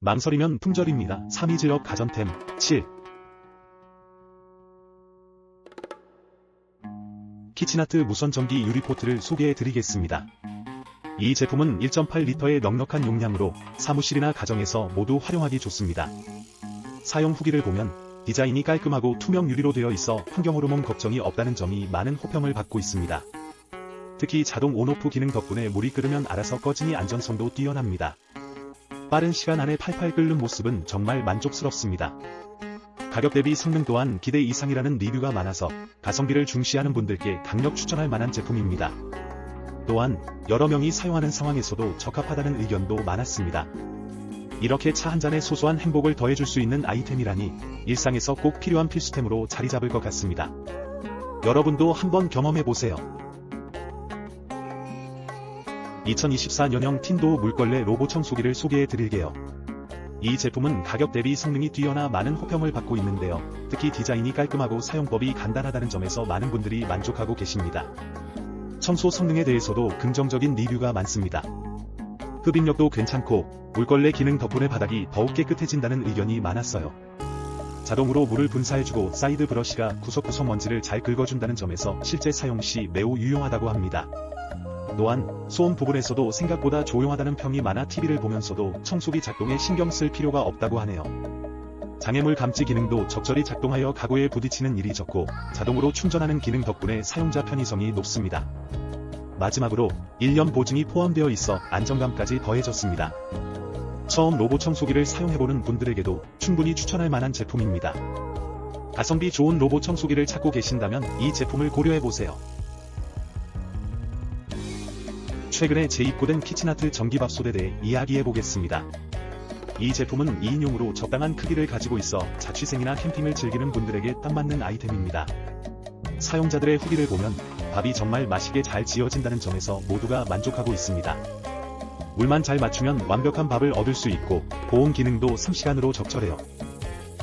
망설이면 품절입니다. 3위 지역 가전템 7. 키친아트 무선 전기 유리포트를 소개해 드리겠습니다. 이 제품은 1.8리터의 넉넉한 용량으로 사무실이나 가정에서 모두 활용하기 좋습니다. 사용 후기를 보면 디자인이 깔끔하고 투명 유리로 되어 있어 환경 호르몬 걱정이 없다는 점이 많은 호평을 받고 있습니다. 특히 자동 온오프 기능 덕분에 물이 끓으면 알아서 꺼지니 안전성도 뛰어납니다. 빠른 시간 안에 팔팔 끓는 모습은 정말 만족스럽습니다. 가격 대비 성능 또한 기대 이상이라는 리뷰가 많아서 가성비를 중시하는 분들께 강력 추천할 만한 제품입니다. 또한 여러 명이 사용하는 상황에서도 적합하다는 의견도 많았습니다. 이렇게 차 한 잔에 소소한 행복을 더해줄 수 있는 아이템이라니 일상에서 꼭 필요한 필수템으로 자리 잡을 것 같습니다. 여러분도 한번 경험해보세요. 2024년형 틴도 물걸레 로봇 청소기를 소개해 드릴게요. 이 제품은 가격 대비 성능이 뛰어나 많은 호평을 받고 있는데요. 특히 디자인이 깔끔하고 사용법이 간단하다는 점에서 많은 분들이 만족하고 계십니다. 청소 성능에 대해서도 긍정적인 리뷰가 많습니다. 흡입력도 괜찮고 물걸레 기능 덕분에 바닥이 더욱 깨끗해진다는 의견이 많았어요. 자동으로 물을 분사해주고 사이드 브러쉬가 구석구석 먼지를 잘 긁어준다는 점에서 실제 사용 시 매우 유용하다고 합니다. 또한 소음 부분에서도 생각보다 조용하다는 평이 많아 TV를 보면서도 청소기 작동에 신경 쓸 필요가 없다고 하네요. 장애물 감지 기능도 적절히 작동하여 가구에 부딪히는 일이 적고 자동으로 충전하는 기능 덕분에 사용자 편의성이 높습니다. 마지막으로 1년 보증이 포함되어 있어 안정감까지 더해졌습니다. 처음 로봇 청소기를 사용해보는 분들에게도 충분히 추천할 만한 제품입니다. 가성비 좋은 로봇 청소기를 찾고 계신다면 이 제품을 고려해보세요. 최근에 재입고된 키친아트 전기밥솥에 대해 이야기해보겠습니다. 이 제품은 2인용으로 적당한 크기를 가지고 있어 자취생이나 캠핑을 즐기는 분들에게 딱 맞는 아이템입니다. 사용자들의 후기를 보면 밥이 정말 맛있게 잘 지어진다는 점에서 모두가 만족하고 있습니다. 물만 잘 맞추면 완벽한 밥을 얻을 수 있고 보온 기능도 3시간으로 적절해요.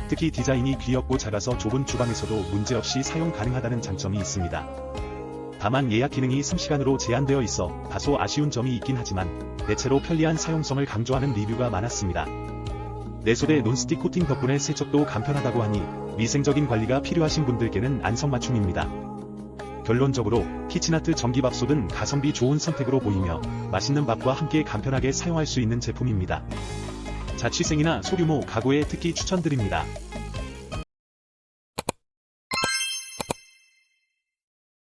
특히 디자인이 귀엽고 작아서 좁은 주방에서도 문제없이 사용 가능하다는 장점이 있습니다. 다만 예약 기능이 3시간으로 제한되어 있어 다소 아쉬운 점이 있긴 하지만 대체로 편리한 사용성을 강조하는 리뷰가 많았습니다. 내소대 논스틱 코팅 덕분에 세척도 간편하다고 하니 위생적인 관리가 필요하신 분들께는 안성맞춤입니다. 결론적으로 키친아트 전기밥솥은 가성비 좋은 선택으로 보이며 맛있는 밥과 함께 간편하게 사용할 수 있는 제품입니다. 자취생이나 소규모 가구에 특히 추천드립니다.